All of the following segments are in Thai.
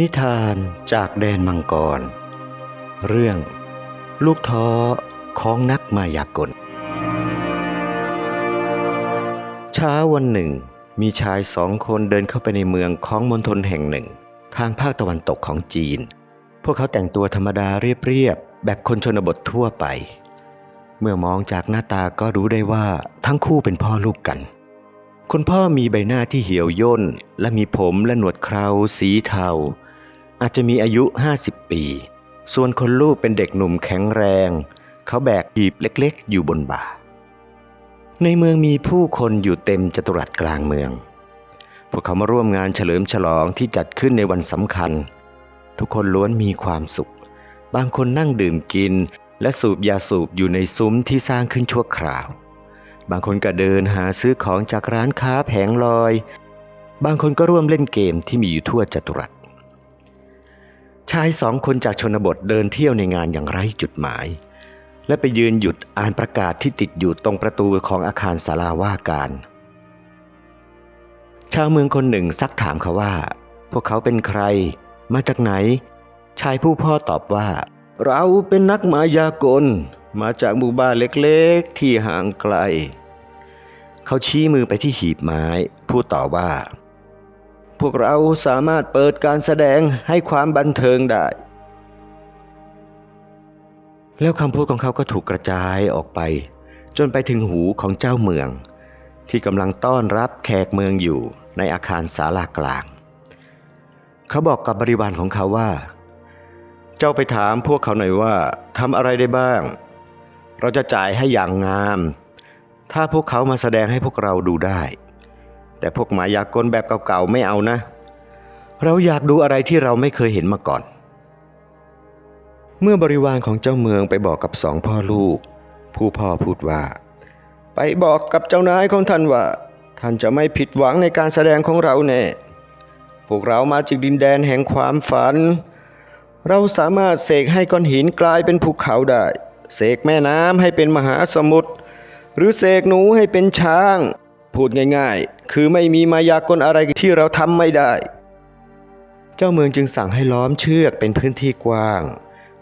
นิทานจากแดนมังกร เรื่อง ลูกท้อของนักมายากล เช้าวันหนึ่ง มีชายสองคนเดินเข้าไปในเมืองของมณฑลแห่งหนึ่ง ทางภาคตะวันตกของจีน พวกเขาแต่งตัวธรรมดาเรียบๆ แบบคนชนบททั่วไป เมื่อมองจากหน้าตาก็รู้ได้ว่าทั้งคู่เป็นพ่อลูกกันคุณพ่อมีใบหน้าที่เหี่ยวย่น และมีผมและหนวดเคราสีเทา อาจจะมีอายุ 50 ปี ส่วนคนลูกเป็นเด็กหนุ่มแข็งแรง เขาแบกหีบเล็กๆ อยู่บนบ่า ในเมืองมีผู้คนอยู่เต็มจัตุรัสกลางเมือง พวกเขามาร่วมงานเฉลิมฉลองที่จัดขึ้นในวันสำคัญ ทุกคนล้วนมีความสุข บางคนนั่งดื่มกิน และสูบยาสูบอยู่ในซุ้มที่สร้างขึ้นชั่วคราว บางคนก็เดินหาซื้อของจากร้านค้าแผงลอย บางคนก็ร่วมเล่นเกมที่มีอยู่ทั่วจัตุรัส ชายสองคนจากชนบทเดินเที่ยวในงานอย่างไร้จุดหมาย และไปยืนหยุดอ่านประกาศที่ติดอยู่ตรงประตูของอาคารศาลาว่าการ ชาวเมืองคนหนึ่งซักถามเขาว่า พวกเขาเป็นใคร มาจากไหน ชายผู้พ่อตอบว่า เราเป็นนักมายากล มาจากหมู่บ้านเล็กๆที่ห่างไกล เขาชี้มือไปที่หีบไม้ พูดต่อว่า พวกเราสามารถเปิดการแสดงให้ความบันเทิงได้ แล้วคำพูดของเขาก็ถูกกระจายออกไป จนไปถึงหูของเจ้าเมือง ที่กำลังต้อนรับแขกเมืองอยู่ในอาคารศาลากลาง เขาบอกกับบริวารของเขาว่า เจ้าไปถามพวกเขาหน่อยว่าทำอะไรได้บ้าง เราจะจ่ายให้อย่างงาม ถ้าพวกเขามาแสดงให้พวกเราดูได้ แต่พวกหมายากลแบบเก่าๆไม่เอานะ เราอยากดูอะไรที่เราไม่เคยเห็นมาก่อน เมื่อบริวารของเจ้าเมืองไปบอกกับสองพ่อลูก ผู้พ่อพูดว่า ไปบอกกับเจ้านายของท่านว่า ท่านจะไม่ผิดหวังในการแสดงของเราแน่พวกเรามาจากดินแดนแห่งความฝัน เราสามารถเสกให้ก้อนหินกลายเป็นภูเขาได้เสกแม่น้ำให้เป็นมหาสมุทรหรือเสกหนูให้เป็นช้าง พูดง่ายๆ คือไม่มีมายากลอะไรที่เราทำไม่ได้ เจ้าเมืองจึงสั่งให้ล้อมเชือกเป็นพื้นที่กว้าง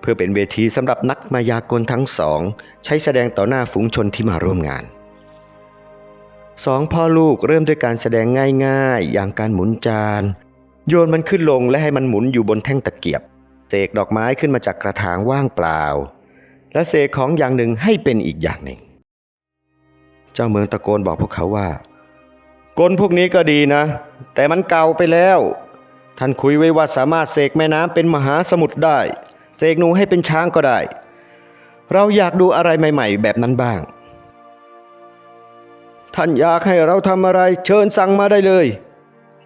เพื่อเป็นเวทีสำหรับนักมายากลทั้งสอง ใช้แสดงต่อหน้าฝูงชนที่มาร่วมงานสองพ่อลูกเริ่มด้วยการแสดงง่ายๆ อย่างการหมุนจาน โยนมันขึ้นลงและให้มันหมุนอยู่บนแท่งตะเกียบเสกดอกไม้ขึ้นมาจากกระถางว่างเปล่า และเสกของอย่างหนึ่งให้เป็นอีกอย่างหนึ่ง เจ้าเมืองตะโกนบอกพวกเขาว่า กลพวกนี้ก็ดีนะ แต่มันเก่าไปแล้ว ท่านคุยไว้ว่าสามารถเสกแม่น้ำเป็นมหาสมุทรได้ เสกหนูให้เป็นช้างก็ได้ เราอยากดูอะไรใหม่ ๆ แบบนั้นบ้าง ท่านอยากให้เราทำอะไรเชิญสั่งมาได้เลย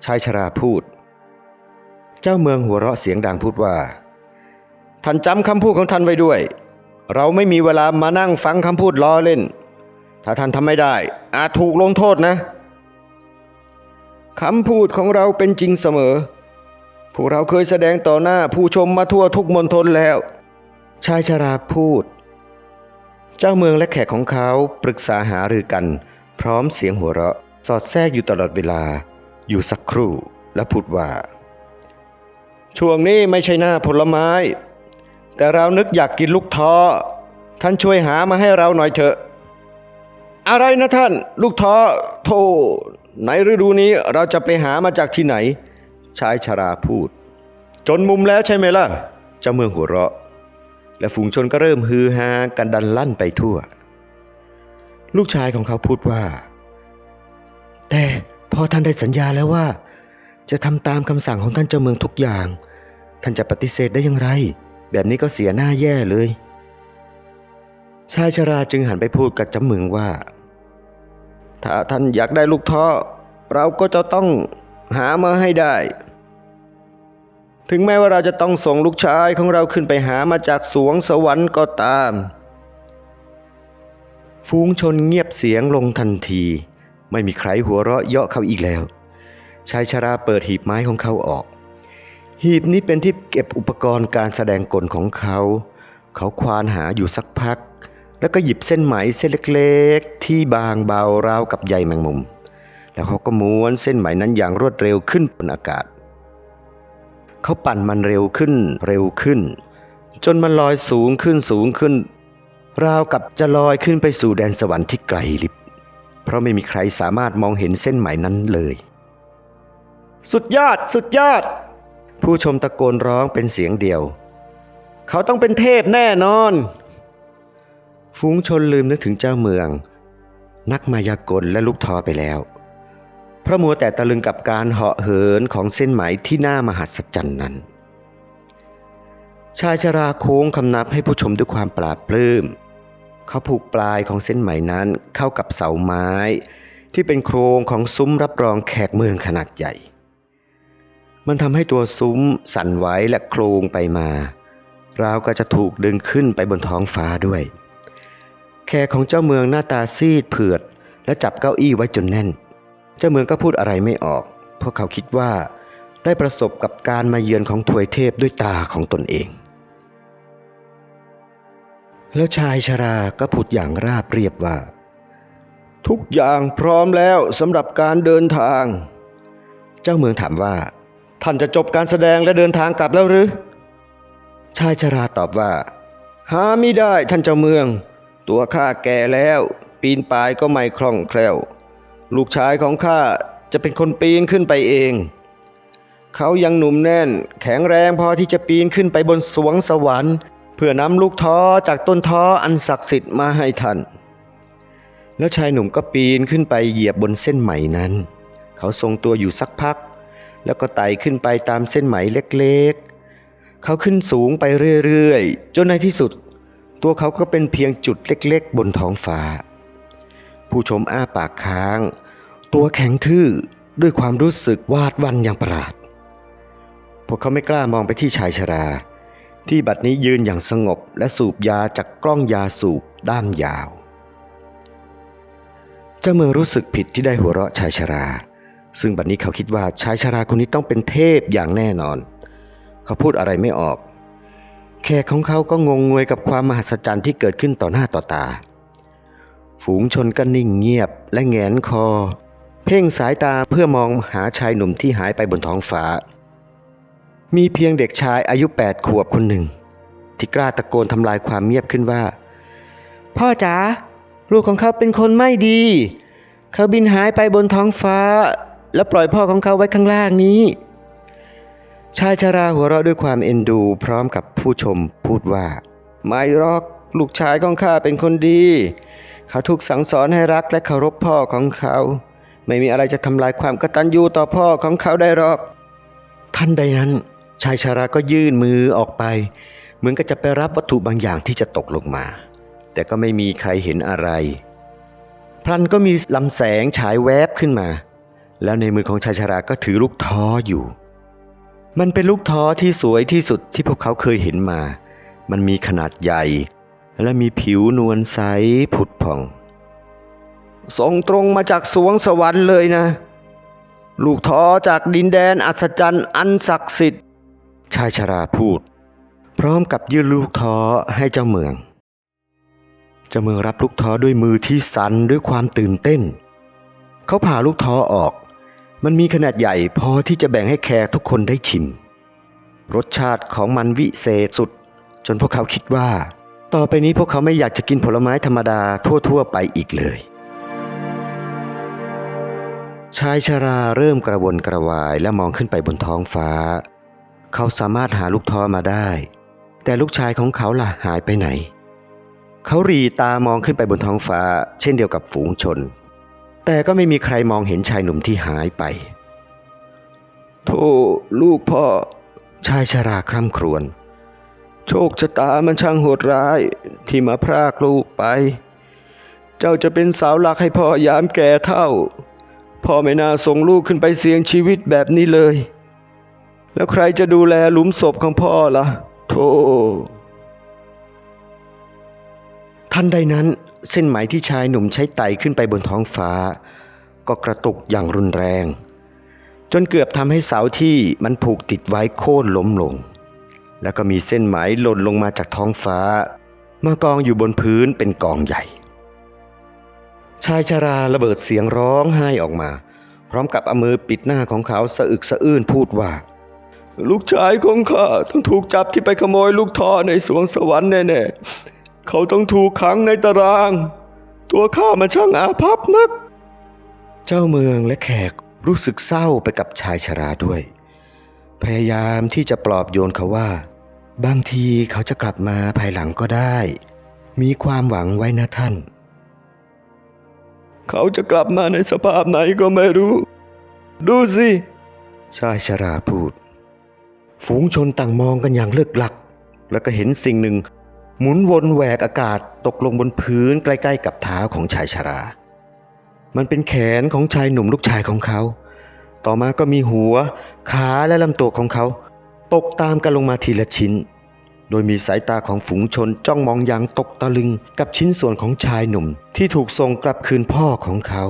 ชายชราพูด เจ้าเมืองหัวเราะเสียงดังพูดว่า ท่านจำคำพูดของท่านไว้ด้วย เราไม่มีเวลามานั่งฟังคำพูดล้อเล่น ถ้าท่านทำไม่ได้ อาจถูกลงโทษนะ คำพูดของเราเป็นจริงเสมอ พวกเราเคยแสดงต่อหน้าผู้ชมมาทั่วทุกมณฑลแล้ว ชายชราพูด เจ้าเมืองและแขกของเขาปรึกษาหารือกัน พร้อมเสียงหัวเราะ สอดแทรกอยู่ตลอดเวลา อยู่สักครู่และพูดว่า ช่วงนี้ไม่ใช่หน้าผลไม้ แต่เรานึกอยากกินลูกท้อ ท่านช่วยหามาให้เราหน่อยเถอะ อะไรนะท่าน ลูกท้อโธ่ ในฤดูนี้เราจะไปหามาจากที่ไหน ชายชราพูด จนมุมแล้วใช่ไหมล่ะ เจ้าเมืองหัวเราะ และฝูงชนก็เริ่มฮือฮากันดันลั่นไปทั่ว ลูกชายของเขาพูดว่า แต่พ่อท่านได้สัญญาแล้วว่า จะทำตามคำสั่งของท่านเจ้าเมืองทุกอย่าง ท่านจะปฏิเสธได้อย่างไร แบบนี้ก็เสียหน้าแย่เลย ชายชราจึงหันไปพูดกับเจ้าเมืองว่า ถ้าท่านอยากได้ลูกท้อเราก็จะต้องหามาให้ได้ ถึงแม้ว่าเราจะต้องส่งลูกชายของเราขึ้นไปหามาจากสวงสวรรค์ก็ตาม ฟูงชนเงียบเสียงลงทันที ไม่มีใครหัวเราะเยาะเขาอีกแล้ว ชายชราเปิดหีบไม้ของเขาออก หีบนี้เป็นที่เก็บอุปกรณ์การแสดงกลของเขา เขาควานหาอยู่สักพัก แล้วก็หยิบเส้นไหมเส้นเล็กๆ ที่บางเบาราวกับใยแมงมุม แล้วเขาก็ม้วนเส้นไหมนั้นอย่างรวดเร็วขึ้นบนอากาศ เขาปั่นมันเร็วขึ้นเร็วขึ้น จนมันลอยสูงขึ้นสูงขึ้น ราวกับจะลอยขึ้นไปสู่แดนสวรรค์ที่ไกลลิบ เพราะไม่มีใครสามารถมองเห็นเส้นไหมนั้นเลย สุดยอด สุดยอด ผู้ชมตะโกนร้องเป็นเสียงเดียว เขาต้องเป็นเทพแน่นอน ฝูงชนลืมนึกถึงเจ้าเมือง นักมายากลและลูกทอไปแล้ว พระมัวแต่ตะลึงกับการเหาะเหินของเส้นไหมที่หน่ามหัศจรรย์นั้น ชายชราโค้งคำนับให้ผู้ชมด้วยความปราบปลื้มเขาผูกปลายของเส้นไหมนั้นเข้ากับเสาไม้ ที่เป็นโครงของซุ้มรับรองแขกเมืองขนาดใหญ่ มันทำให้ตัวซุ้มสั่นไหวและโครงไปมา ราวก็จะถูกดึงขึ้นไปบนท้องฟ้าด้วย แขกของเจ้าเมืองหน้าตาซีดเผือด และจับเก้าอี้ไว้จนแน่น เจ้าเมืองก็พูดอะไรไม่ออกเพราะเขาคิดว่า ได้ประสบกับการมาเยือนของถวยเทพด้วยตาของตนเอง แล้วชายชราก็พูดอย่างราบเรียบว่า ทุกอย่างพร้อมแล้วสำหรับการเดินทาง เจ้าเมืองถามว่า ท่านจะจบการแสดงและเดินทางกลับแล้วหรือ ชายชราตอบว่า หาไม่ได้ท่านเจ้าเมือง ตัวข้าแก่แล้ว ปีนป่ายก็ไม่คล่องแคล่ว ลูกชายของข้าจะเป็นคนปีนขึ้นไปเอง เขายังหนุ่มแน่น แข็งแรงพอที่จะปีนขึ้นไปบนสวงสวรรค์ เพื่อนำลูกท้อจากต้นท้ออันศักดิ์สิทธิ์มาให้ท่านแล้วชายหนุ่มก็ปีนขึ้นไปเหยียบบนเส้นไหมนั้น เขาทรงตัวอยู่สักพัก แล้วก็ไต่ขึ้นไปตามเส้นไหมเล็กๆ เขาขึ้นสูงไปเรื่อยๆ จนในที่สุด ตัวเขาก็เป็นเพียงจุดเล็กๆ บนท้องฟ้า ผู้ชมอ้าปากค้าง ตัวแข็งทื่อด้วยความรู้สึกวาดวันอย่างประหลาด พวกเขาไม่กล้ามองไปที่ชายชรา ที่บัดนี้ยืนอย่างสงบและสูบยาจากกล้องยาสูบด้ามยาว เจ้าเมืองรู้สึกผิดที่ได้หัวเราะชายชรา ซึ่งบัดนี้เขาคิดว่าชายชราคนนี้ต้องเป็นเทพอย่างแน่นอน เขาพูดอะไรไม่ออก แขกของเขาก็งงงวยกับความมหัศจรรย์ที่เกิดขึ้นต่อหน้าต่อตา ฝูงชนก็นิ่งเงียบและแงนคอ เพ่งสายตาเพื่อมองหาชายหนุ่มที่หายไปบนท้องฟ้า มีเพียงเด็กชายอายุแปดขวบคนหนึ่ง ที่กล้าตะโกนทำลายความเงียบขึ้นว่า พ่อจ๋าลูกของเขาเป็นคนไม่ดี เขาบินหายไปบนท้องฟ้า แล้วปล่อยพ่อของเขาไว้ข้างล่างนี้ ชายชาราหัวเราะด้วยความเอ็นดู พร้อมกับผู้ชมพูดว่า ไม่หรอกลูกชายของข้าเป็นคนดี เขาถูกสั่งสอนให้รักและเคารพพ่อของเขา ไม่มีอะไรจะทำลายความกตัญญูต่อพ่อของเขาได้หรอก ท่านใดนั้น ชายชาราก็ยื่นมือออกไป เหมือนกับจะไปรับวัตถุบางอย่างที่จะตกลงมา แต่ก็ไม่มีใครเห็นอะไร พลันก็มีลำแสงฉายแวบขึ้นมา แล้วในมือของชายชาราก็ถือลูกท้ออยู่ มันเป็นลูกท้อที่สวยที่สุดที่พวกเขาเคยเห็นมา มันมีขนาดใหญ่ และมีผิวนวลใสผุดผ่อง ส่งตรงมาจากสวงสวรรค์เลยนะ ลูกท้อจากดินแดนอัศจรรย์อันศักดิ์สิทธิ์ ชายชราพูด พร้อมกับยื่นลูกท้อให้เจ้าเมือง เจ้าเมืองรับลูกท้อด้วยมือที่สั่นด้วยความตื่นเต้น เขาผ่าลูกท้อออก มันมีขนาดใหญ่พอที่จะแบ่งให้แขกทุกคนได้ชิม รสชาติของมันวิเศษสุด จนพวกเขาคิดว่า ต่อไปนี้พวกเขาไม่อยากจะกินผลไม้ธรรมดาทั่วๆไปอีกเลย ชายชาราเริ่มกระวนกระวายและมองขึ้นไปบนท้องฟ้า เขาสามารถหาลูกท้อมาได้ แต่ลูกชายของเขาล่ะหายไปไหน เขารีตามองขึ้นไปบนท้องฟ้า เช่นเดียวกับฝูงชน แต่ก็ไม่มีใครมองเห็นชายหนุ่มที่หายไป โธ่ลูกพ่อ ชายชาราคร่ำครวญ โชคชะตามันช่างโหดร้ายที่มาพรากลูกไป เจ้าจะเป็นสาวหลักให้พ่อยามแก่เท่า พ่อไม่น่าส่งลูกขึ้นไปเสี่ยงชีวิตแบบนี้เลย แล้วใครจะดูแลหลุมศพของพ่อล่ะ โธ่ทันใดนั้น เส้นไหมที่ชายหนุ่มใช้ไต่ขึ้นไปบนท้องฟ้า ก็กระตุกอย่างรุนแรง จนเกือบทำให้เสาที่มันผูกติดไว้โค่นล้มลง แล้วก็มีเส้นไหมหล่นลงมาจากท้องฟ้ามากองอยู่บนพื้นเป็นกองใหญ่ ชายชาราระเบิดเสียงร้องไห้ออกมา พร้อมกับเอามือปิดหน้าของเขาสะอึกสะอื้นพูดว่า ลูกชายของข้าต้องถูกจับที่ไปขโมยลูกท่อในสวงสวรรค์แน่ๆ เขาต้องถูกขังในตาราง ตัวข้ามันช่างอาภัพนัก เจ้าเมืองและแขกรู้สึกเศร้าไปกับชายชราด้วย พยายามที่จะปลอบโยนเขาว่า บางทีเขาจะกลับมาภายหลังก็ได้ มีความหวังไว้นะท่าน เขาจะกลับมาในสภาพไหนก็ไม่รู้ ดูสิชายชราพูด ฝูงชนต่างมองกันอย่างเลิกลัก แล้วก็เห็นสิ่งหนึ่ง หมุนวนแหวกอากาศตกลงบนพื้นใกล้ ๆ กับเท้าของชายชรา มันเป็นแขนของชายหนุ่มลูกชายของเขา ต่อมาก็มีหัว ขาและลำตัวของเขา ตกตามกันลงมาทีละชิ้น โดยมีสายตาของฝูงชนจ้องมองอย่างตกตะลึงกับชิ้นส่วนของชายหนุ่มที่ถูกส่งกลับคืนพ่อของเขา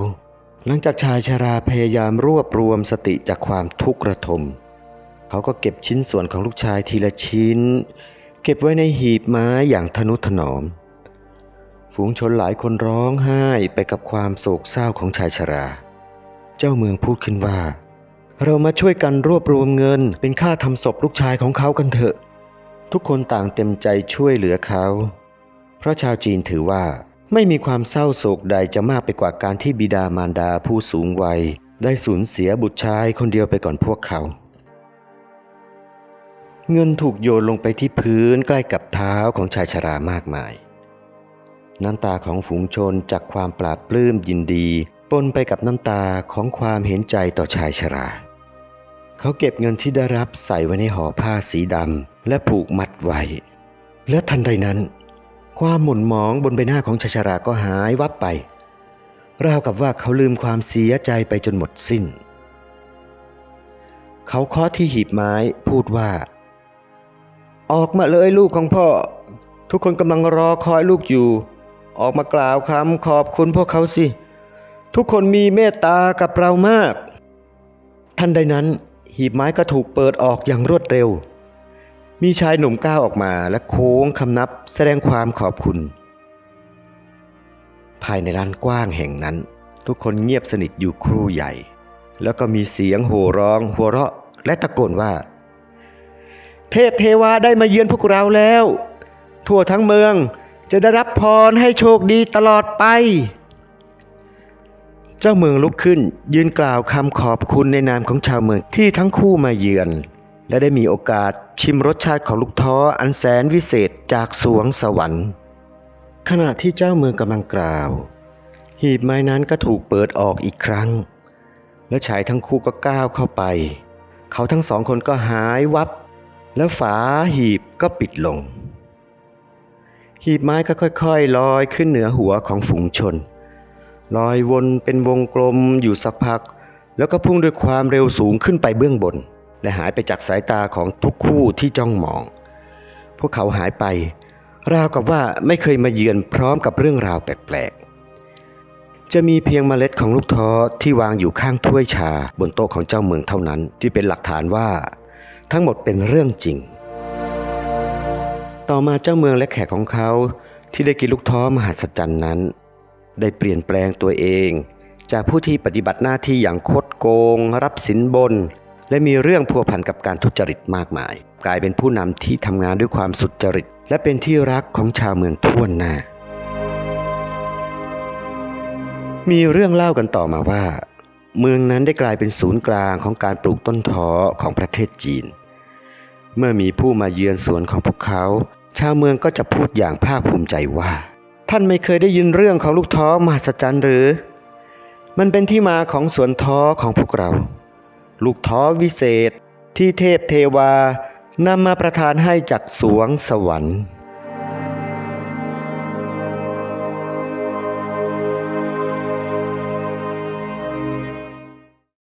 หลังจากชายชราพยายามรวบรวมสติจากความทุกข์ระทม เขาก็เก็บชิ้นส่วนของลูกชายทีละชิ้น เก็บไว้ในหีบไม้อย่างทนุถนอม ฝูงชนหลายคนร้องไห้ไปกับความโศกเศร้าของชายชรา เจ้าเมืองพูดขึ้นว่า เรามาช่วยกันรวบรวมเงินเป็นค่าทำศพลูกชายของเขากันเถอะ ทุกคนต่างเต็มใจช่วยเหลือเขา เพราะชาวจีนถือว่าไม่มีความเศร้าโศกใดจะมากไปกว่าการที่บิดามารดาผู้สูงวัย ได้สูญเสียบุตรชายคนเดียวไปก่อนพวกเขา เงินถูกโยนลงไปที่พื้นใกล้กับเท้าของชายชรามากมาย น้ำตาของฝูงชนจากความปราบปลื้มยินดี ปนไปกับน้ำตาของความเห็นใจต่อชายชรา เขาเก็บเงินที่ได้รับใส่ไว้ในห่อผ้าสีดำและผูกมัดไว้ และทันใดนั้น ความหม่นหมองบนใบหน้าของชายชราก็หายวับไป ราวกับว่าเขาลืมความเสียใจไปจนหมดสิ้น เขาเคาะที่หีบไม้พูดว่า ออกมาเลยลูกของพ่อ ทุกคนกำลังรอคอยลูกอยู่ ออกมากล่าวคำขอบคุณพวกเขาสิ ทุกคนมีเมตตากับเรามาก ทันใดนั้น หีบไม้ก็ถูกเปิดออกอย่างรวดเร็ว มีชายหนุ่มก้าวออกมาและโค้งคำนับแสดงความขอบคุณ ภายในลานกว้างแห่งนั้น ทุกคนเงียบสนิทอยู่ครู่ใหญ่ แล้วก็มีเสียงโห่ร้อง หัวเราะและตะโกนว่า เทพเทวาได้มาเยือนพวกเราแล้ว ทั่วทั้งเมืองจะได้รับพรให้โชคดีตลอดไป เจ้าเมืองลุกขึ้นยืนกล่าวคำขอบคุณในนามของชาวเมืองที่ทั้งคู่มาเยือน และได้มีโอกาสชิมรสชาติของลูกท้ออันแสนวิเศษจากสวงสวรรค์ ขณะที่เจ้าเมืองกำลังกล่าว หีบไม้นั้นก็ถูกเปิดออกอีกครั้ง และชายทั้งคู่ก็ก้าวเข้าไป เขาทั้งสองคนก็หายวับ แล้วฝาหีบก็ปิดลง หีบไม้ก็ค่อยๆลอยขึ้นเหนือหัวของฝูงชน ลอยวนเป็นวงกลมอยู่สักพัก แล้วก็พุ่งด้วยความเร็วสูงขึ้นไปเบื้องบน และหายไปจากสายตาของทุกคู่ที่จ้องมอง พวกเขาหายไปราวกับว่าไม่เคยมาเยือนพร้อมกับเรื่องราวแปลกๆ จะมีเพียงเมล็ดของลูกท้อที่วางอยู่ข้างถ้วยชาบนโต๊ะของเจ้าเมืองเท่านั้น ที่เป็นหลักฐานว่า ทั้งหมดเป็นเรื่องจริง ต่อมาเจ้าเมืองและแขกของเขาที่ได้กินลูกท้อมหัศจรรย์นั้น ได้เปลี่ยนแปลงตัวเอง จากผู้ที่ปฏิบัติหน้าที่อย่างคดโกง รับสินบน และมีเรื่องพัวพันกับการทุจริตมากมาย กลายเป็นผู้นำที่ทำงานด้วยความสุจริต และเป็นที่รักของชาวเมืองทั่วหน้า มีเรื่องเล่ากันต่อมาว่า เมืองนั้นได้กลายเป็นศูนย์กลางของการปลูกต้นท้อของประเทศจีน เมื่อมีผู้มาเยือนสวนของพวกเขา ชาวเมืองก็จะพูดอย่างภาคภูมิใจว่า ท่านไม่เคยได้ยินเรื่องของลูกท้อมหัศจรรย์หรือ มันเป็นที่มาของสวนท้อของพวกเรา ลูกท้อวิเศษที่เทพเทวานำมาประทานให้จากสวงสวรรค์